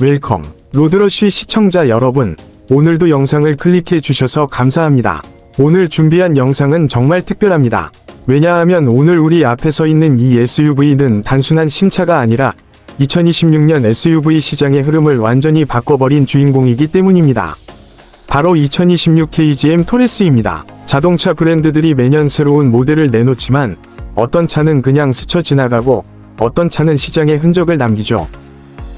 웰컴. 로드러쉬 시청자 여러분, 오늘도 영상을 클릭해 주셔서 감사합니다. 오늘 준비한 영상은 정말 특별합니다. 왜냐하면 오늘 우리 앞에 서 있는 이 SUV는 단순한 신차가 아니라 2026년 SUV 시장의 흐름을 완전히 바꿔버린 주인공이기 때문입니다. 바로 2026 KGM 토레스입니다. 자동차 브랜드들이 매년 새로운 모델을 내놓지만 어떤 차는 그냥 스쳐 지나가고 어떤 차는 시장에 흔적을 남기죠.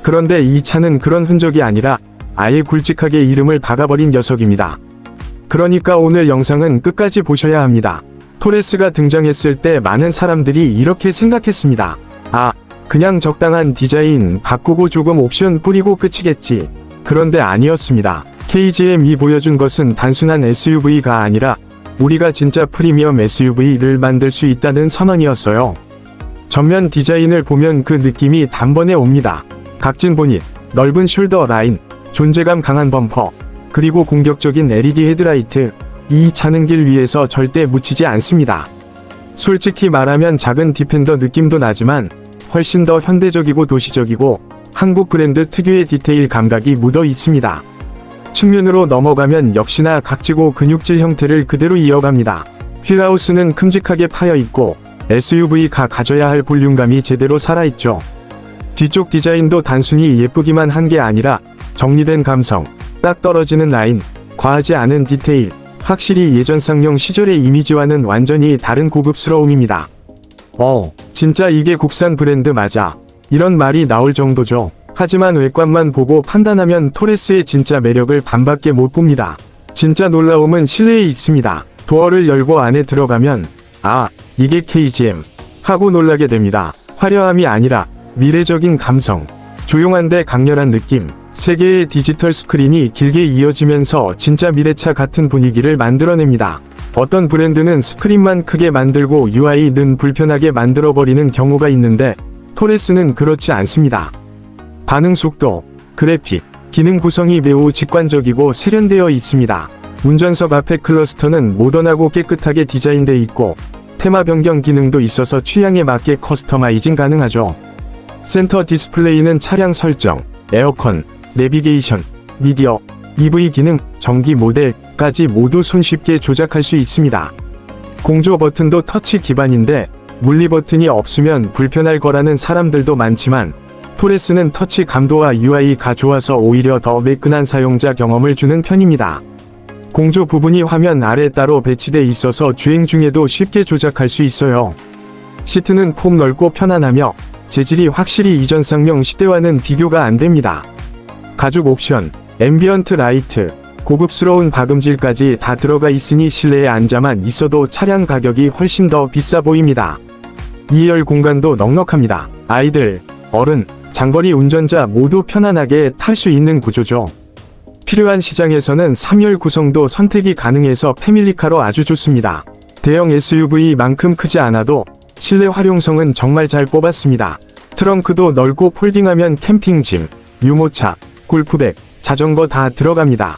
그런데 이 차는 그런 흔적이 아니라 아예 굵직하게 이름을 박아버린 녀석입니다. 그러니까 오늘 영상은 끝까지 보셔야 합니다. 토레스가 등장했을 때 많은 사람들이 이렇게 생각했습니다. 아, 그냥 적당한 디자인 바꾸고 조금 옵션 뿌리고 끝이겠지. 그런데 아니었습니다. KGM이 보여준 것은 단순한 SUV가 아니라 우리가 진짜 프리미엄 SUV를 만들 수 있다는 선언이었어요. 전면 디자인을 보면 그 느낌이 단번에 옵니다. 각진 보닛, 넓은 숄더 라인, 존재감 강한 범퍼, 그리고 공격적인 LED 헤드라이트. 이 차는 길 위에서 절대 묻히지 않습니다. 솔직히 말하면 작은 디펜더 느낌도 나지만 훨씬 더 현대적이고 도시적이고 한국 브랜드 특유의 디테일 감각이 묻어 있습니다. 측면으로 넘어가면 역시나 각지고 근육질 형태를 그대로 이어갑니다. 휠하우스는 큼직하게 파여 있고 SUV가 가져야 할 볼륨감이 제대로 살아있죠. 뒤쪽 디자인도 단순히 예쁘기만 한 게 아니라 정리된 감성, 딱 떨어지는 라인, 과하지 않은 디테일, 확실히 예전 쌍용 시절의 이미지와는 완전히 다른 고급스러움입니다. 어, 진짜 이게 국산 브랜드 맞아. 이런 말이 나올 정도죠. 하지만 외관만 보고 판단하면 토레스의 진짜 매력을 반밖에 못 봅니다. 진짜 놀라움은 실내에 있습니다. 도어를 열고 안에 들어가면 아, 이게 KGM 하고 놀라게 됩니다. 화려함이 아니라 미래적인 감성, 조용한데 강렬한 느낌, 세 개의 디지털 스크린이 길게 이어지면서 진짜 미래차 같은 분위기를 만들어냅니다. 어떤 브랜드는 스크린만 크게 만들고 UI는 불편하게 만들어버리는 경우가 있는데 토레스는 그렇지 않습니다. 반응 속도, 그래픽, 기능 구성이 매우 직관적이고 세련되어 있습니다. 운전석 앞에 클러스터는 모던하고 깨끗하게 디자인되어 있고 테마 변경 기능도 있어서 취향에 맞게 커스터마이징 가능하죠. 센터 디스플레이는 차량 설정, 에어컨, 내비게이션, 미디어, EV 기능, 전기 모델까지 모두 손쉽게 조작할 수 있습니다. 공조 버튼도 터치 기반인데 물리 버튼이 없으면 불편할 거라는 사람들도 많지만 토레스는 터치 감도와 UI가 좋아서 오히려 더 매끈한 사용자 경험을 주는 편입니다. 공조 부분이 화면 아래 따로 배치돼 있어서 주행 중에도 쉽게 조작할 수 있어요. 시트는 폼 넓고 편안하며 재질이 확실히 이전 쌍용 시대와는 비교가 안 됩니다. 가죽 옵션, 앰비언트 라이트, 고급스러운 박음질까지 다 들어가 있으니 실내에 앉아만 있어도 차량 가격이 훨씬 더 비싸 보입니다. 2열 공간도 넉넉합니다. 아이들, 어른, 장거리 운전자 모두 편안하게 탈 수 있는 구조죠. 필요한 시장에서는 3열 구성도 선택이 가능해서 패밀리카로 아주 좋습니다. 대형 SUV만큼 크지 않아도 실내 활용성은 정말 잘 뽑았습니다. 트렁크도 넓고 폴딩하면 캠핑짐, 유모차, 골프백, 자전거 다 들어갑니다.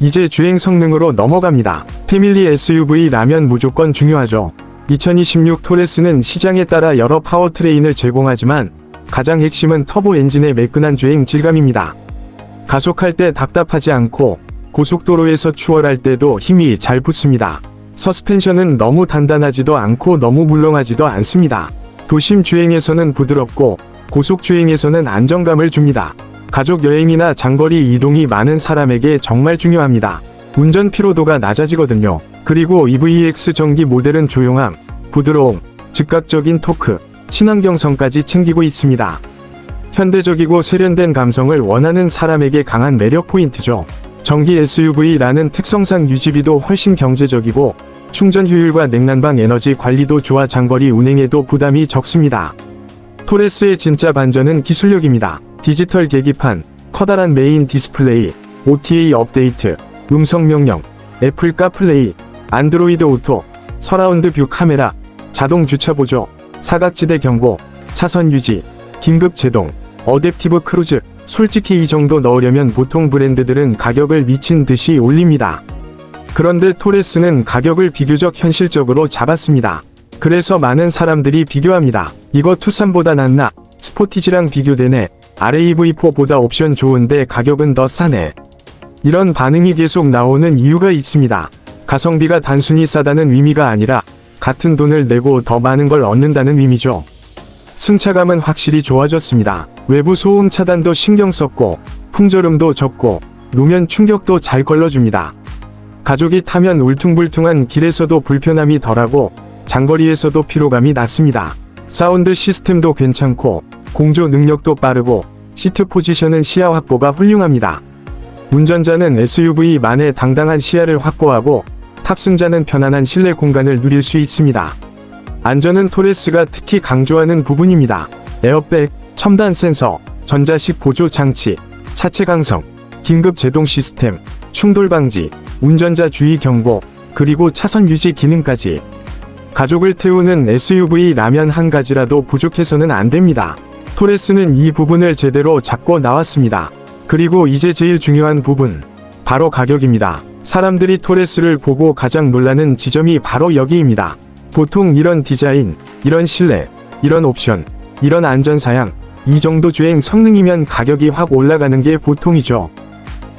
이제 주행 성능으로 넘어갑니다. 패밀리 SUV라면 무조건 중요하죠. 2026 토레스는 시장에 따라 여러 파워트레인을 제공하지만 가장 핵심은 터보 엔진의 매끈한 주행 질감입니다. 가속할 때 답답하지 않고 고속도로에서 추월할 때도 힘이 잘 붙습니다. 서스펜션은 너무 단단하지도 않고 너무 물렁하지도 않습니다. 도심 주행에서는 부드럽고 고속 주행에서는 안정감을 줍니다. 가족 여행이나 장거리 이동이 많은 사람에게 정말 중요합니다. 운전 피로도가 낮아지거든요. 그리고 EVX 전기 모델은 조용함, 부드러움, 즉각적인 토크, 친환경성까지 챙기고 있습니다. 현대적이고 세련된 감성을 원하는 사람에게 강한 매력 포인트죠. 전기 SUV라는 특성상 유지비도 훨씬 경제적이고 충전 효율과 냉난방 에너지 관리도 좋아 장거리 운행에도 부담이 적습니다. 토레스의 진짜 반전은 기술력입니다. 디지털 계기판, 커다란 메인 디스플레이, OTA 업데이트, 음성 명령, 애플 카플레이, 안드로이드 오토, 서라운드 뷰 카메라, 자동 주차 보조, 사각지대 경고, 차선 유지, 긴급 제동, 어댑티브 크루즈. 솔직히 이 정도 넣으려면 보통 브랜드들은 가격을 미친 듯이 올립니다. 그런데 토레스는 가격을 비교적 현실적으로 잡았습니다. 그래서 많은 사람들이 비교합니다. 이거 투싼보다 낫나? 스포티지랑 비교되네. RAV4보다 옵션 좋은데 가격은 더 싸네. 이런 반응이 계속 나오는 이유가 있습니다. 가성비가 단순히 싸다는 의미가 아니라 같은 돈을 내고 더 많은 걸 얻는다는 의미죠. 승차감은 확실히 좋아졌습니다. 외부 소음 차단도 신경 썼고 풍절음도 적고 노면 충격도 잘 걸러줍니다. 가족이 타면 울퉁불퉁한 길에서도 불편함이 덜하고 장거리에서도 피로감이 낮습니다. 사운드 시스템도 괜찮고 공조 능력도 빠르고 시트 포지션은 시야 확보가 훌륭합니다. 운전자는 SUV만의 당당한 시야를 확보하고 탑승자는 편안한 실내 공간을 누릴 수 있습니다. 안전은 토레스가 특히 강조하는 부분입니다. 에어백, 첨단 센서, 전자식 보조 장치, 차체 강성, 긴급 제동 시스템, 충돌 방지, 운전자 주의 경고, 그리고 차선 유지 기능까지. 가족을 태우는 SUV라면 한 가지라도 부족해서는 안 됩니다. 토레스는 이 부분을 제대로 잡고 나왔습니다. 그리고 이제 제일 중요한 부분. 바로 가격입니다. 사람들이 토레스를 보고 가장 놀라는 지점이 바로 여기입니다. 보통 이런 디자인, 이런 실내, 이런 옵션, 이런 안전사양, 이 정도 주행 성능이면 가격이 확 올라가는 게 보통이죠.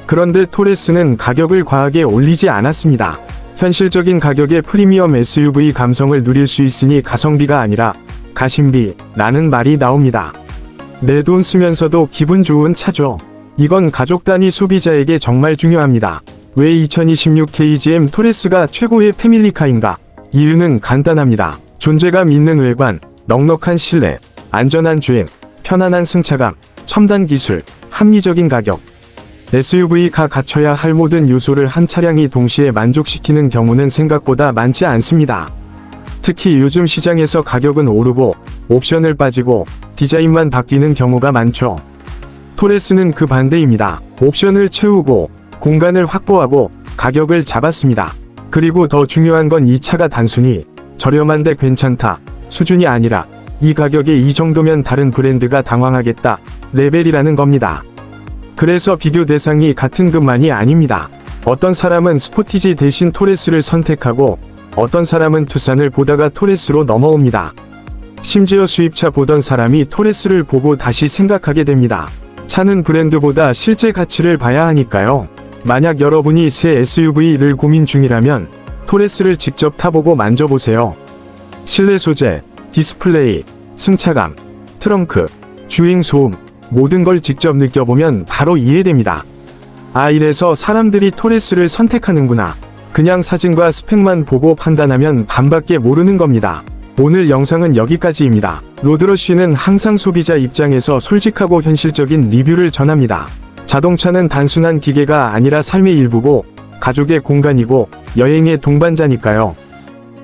그런데 토레스는 가격을 과하게 올리지 않았습니다. 현실적인 가격의 프리미엄 SUV 감성을 누릴 수 있으니 가성비가 아니라 가심비라는 말이 나옵니다. 내 돈 쓰면서도 기분 좋은 차죠. 이건 가족 단위 소비자에게 정말 중요합니다. 왜 2026 KGM 토레스가 최고의 패밀리카인가? 이유는 간단합니다. 존재감 있는 외관, 넉넉한 실내, 안전한 주행, 편안한 승차감, 첨단 기술, 합리적인 가격. SUV가 갖춰야 할 모든 요소를 한 차량이 동시에 만족시키는 경우는 생각보다 많지 않습니다. 특히 요즘 시장에서 가격은 오르고 옵션을 빠지고 디자인만 바뀌는 경우가 많죠. 토레스는 그 반대입니다. 옵션을 채우고 공간을 확보하고 가격을 잡았습니다. 그리고 더 중요한 건 이 차가 단순히 저렴한데 괜찮다 수준이 아니라 이 가격에 이 정도면 다른 브랜드가 당황하겠다 레벨이라는 겁니다. 그래서 비교 대상이 같은 것만이 아닙니다. 어떤 사람은 스포티지 대신 토레스를 선택하고 어떤 사람은 투싼을 보다가 토레스로 넘어옵니다. 심지어 수입차 보던 사람이 토레스를 보고 다시 생각하게 됩니다. 차는 브랜드보다 실제 가치를 봐야 하니까요. 만약 여러분이 새 SUV를 고민 중이라면 토레스를 직접 타보고 만져보세요. 실내 소재, 디스플레이, 승차감, 트렁크, 주행 소음, 모든 걸 직접 느껴보면 바로 이해됩니다. 아, 이래서 사람들이 토레스를 선택하는구나. 그냥 사진과 스펙만 보고 판단하면 반밖에 모르는 겁니다. 오늘 영상은 여기까지입니다. 로드러쉬는 항상 소비자 입장에서 솔직하고 현실적인 리뷰를 전합니다. 자동차는 단순한 기계가 아니라 삶의 일부고 가족의 공간이고 여행의 동반자니까요.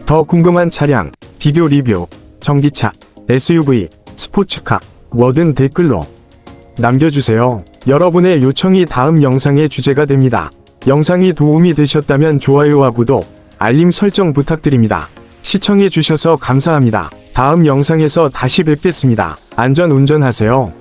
더 궁금한 차량, 비교 리뷰, 전기차, SUV, 스포츠카, 뭐든 댓글로 남겨주세요. 여러분의 요청이 다음 영상의 주제가 됩니다. 영상이 도움이 되셨다면 좋아요와 구독, 알림 설정 부탁드립니다. 시청해주셔서 감사합니다. 다음 영상에서 다시 뵙겠습니다. 안전 운전하세요.